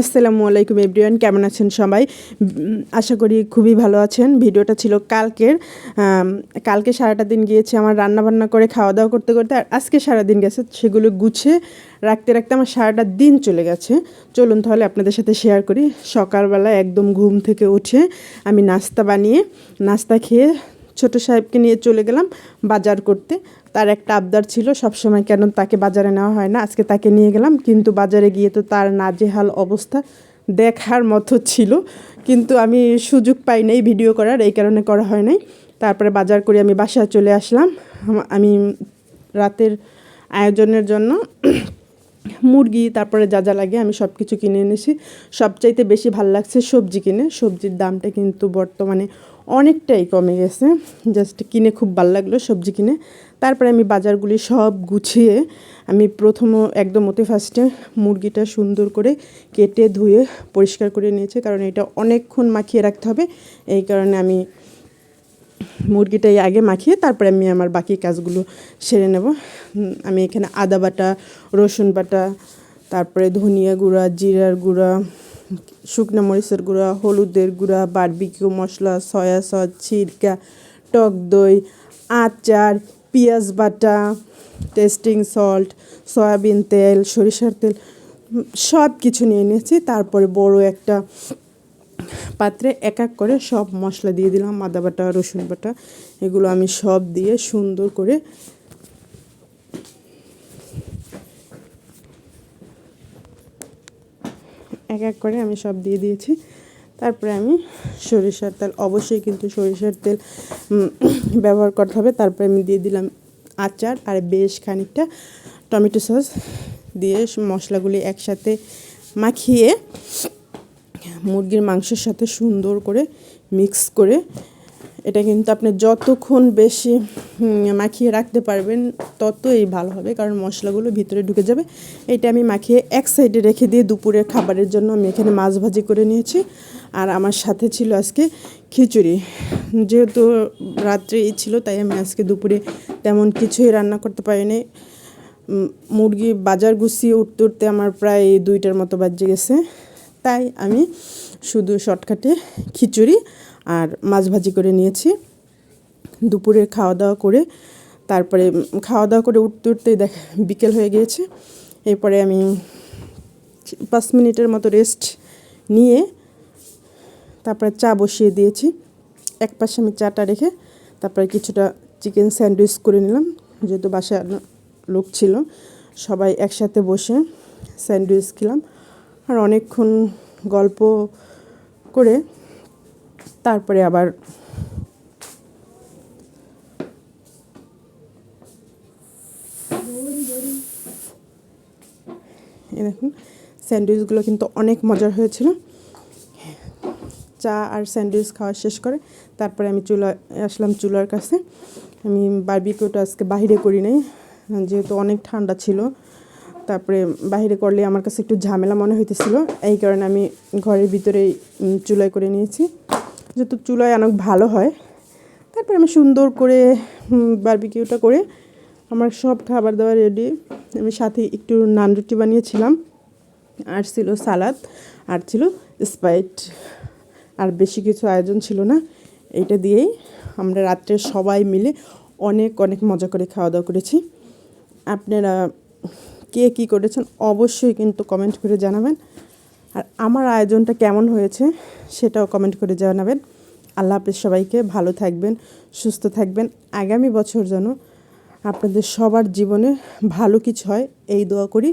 আসসালামু আলাইকুম এভরিওয়ান, কেমন আছেন সবাই? আশা করি খুবই ভালো আছেন। ভিডিওটা ছিল কালকের। কালকে সারাটা দিন গিয়েছে আমার রান্না বান্না করে খাওয়া দাওয়া করতে করতে, আর আজকে সারা দিন গেছে সেগুলো গুছে রাখতে রাখতে আমার সারাটা দিন চলে গেছে। চলুন তাহলে আপনাদের সাথে শেয়ার করি। সকালবেলা একদম ঘুম থেকে উঠে আমি নাস্তা বানিয়ে, নাস্তা খেয়ে ছোট সাহেবকে নিয়ে চলে গেলাম বাজার করতে। তার একটা আবদার ছিল, সবসময় কেন তাকে বাজারে নেওয়া হয় না, আজকে তাকে নিয়ে গেলাম। কিন্তু বাজারে গিয়ে তো তার নাজেহাল অবস্থা দেখার মতো ছিল। কিন্তু আমি সুযোগ পাই নাই ভিডিও করার, এই কারণে করা হয় নাই। তারপরে বাজার করে আমি বাসায় চলে আসলাম। আমি রাতের আয়োজনের জন্য মুরগি, তারপরে যা যা লাগে আমি সব কিছু কিনে এনেছি। সবচাইতে বেশি ভালো লাগছে সবজি কিনে। সবজির দামটা কিন্তু বর্তমানে অনেকটাই কমে গেছে। জাস্ট কিনে খুব ভালো লাগল সবজি কিনে। তারপরে আমি বাজারগুলি সব গুছিয়ে আমি প্রথম একদম অতি ফার্স্টে মুরগিটা সুন্দর করে কেটে ধুয়ে পরিষ্কার করে নিয়েছি। কারণ এটা অনেকক্ষণ মাখিয়ে রাখতে হবে। এই কারণে আমি মুরগিটাই আগে মাখিয়ে তারপরে আমি আমার বাকি কাজগুলো সেরে নেব। আমি এখানে আদা বাটা, রসুন বাটা, তারপরে ধনিয়া গুঁড়া, জিরার গুঁড়া, শুকনো মরিচের গুঁড়া, হলুদের গুঁড়া, বারবিকিউ মশলা, সয়া সস সিরকা টক দই, আচার, পেঁয়াজ বাটা, টেস্টিং সল্ট, সয়াবিন তেল, সরিষার তেল সব কিছু নিয়ে নিয়েছি। তারপরে বড় একটা পাত্রে এক এক করে সব মশলা দিয়ে দিলাম, আদা বাটা, রসুন বাটা, এগুলো আমি সব দিয়ে সুন্দর করে এক এক করে আমি সব দিয়ে দিয়েছি। তারপরে আমি সরিষার তেল, অবশ্যই কিন্তু সরিষার তেল ব্যবহার করতে হবে। তারপরে আমি দিয়ে দিলাম আচার আর বেশ খানিকটা টমেটো সস দিয়ে মশলাগুলি একসাথে মাখিয়ে মুরগির মাংসের সাথে সুন্দর করে মিক্স করে। এটা কিন্তু আপনি যতক্ষণ বেশি মাখিয়ে রাখতে পারবেন, ততই ভালো হবে, কারণ মশলাগুলো ভিতরে ঢুকে যাবে। এটা আমি মাখিয়ে এক সাইডে রেখে দিয়ে দুপুরের খাবারের জন্য আমি এখানে মাছ ভাজি করে নিয়েছি। আর আমার সাথে ছিল আজকে খিচুড়ি। যেহেতু রাত্রে ছিল, তাই আমি আজকে দুপুরে তেমন কিছুই রান্না করতে পারিনি। মুরগি বাজার গুছিয়ে উঠতে উঠতে আমার প্রায় দুইটার মতো বাজে গেছে। তাই আমি শুধু শর্টকাটে খিচুড়ি আর মাছ ভাজি করে নিয়েছি। দুপুরের খাওয়া দাওয়া করে তারপরে খাওয়া দাওয়া করে উঠতে উঠতেই দেখ, বিকেল হয়ে গিয়েছে। এরপরে আমি পাঁচ মিনিটের মতো রেস্ট নিয়ে তারপরে চা বসিয়ে দিয়েছি। এক পাশে আমি চাটা রেখে তারপরে কিছুটা চিকেন স্যান্ডউইচ করে নিলাম। যেহেতু বাসায় লোক ছিল, সবাই একসাথে বসে স্যান্ডউইচ খেলাম। আর অনেকক্ষণ গল্প করে তারপরে আবার দেখুন, স্যান্ডউইচগুলো কিন্তু অনেক মজার হয়েছিল। চা আর স্যান্ডউইচ খাওয়া শেষ করে, তারপরে আমি চুলা, আসলাম চুলার কাছে। আমি বারবিকিউটা আজকে বাইরে করি নাই, যেহেতু অনেক ঠান্ডা ছিল। তারপরে বাইরে করলে আমার কাছে একটু ঝামেলা মনে হইতেছিল। এই কারণে আমি ঘরের ভিতরেই চুলায় করে নিয়েছি। যেহেতু চুলায় অনেক ভালো হয়, তারপরে আমি সুন্দর করে বারবিকিউটা করে আমার সব খাবার দাবার রেডি আমি সাথে একটু নান রুটি বানিয়েছিলাম। আর ছিল সালাদ, আর ছিল স্প্রাইট। আর বেশি কিছু আয়োজন ছিল না। এইটা দিয়েই আমরা রাত্রে সবাই মিলে অনেক অনেক মজা করে খাওয়া দাওয়া করেছি। আপনারা কে কী করেছেন অবশ্যই কিন্তু কমেন্ট করে জানাবেন। আর আমার আয়োজনটা কেমন হয়েছে সেটাও কমেন্ট করে জানাবেন। আল্লাহ হাফেজ সবাইকে ভালো থাকবেন, সুস্থ থাকবেন। আগামী বছর যেন আপনাদের সবার জীবনে ভালো কিছু হয়, এই দোয়া করি।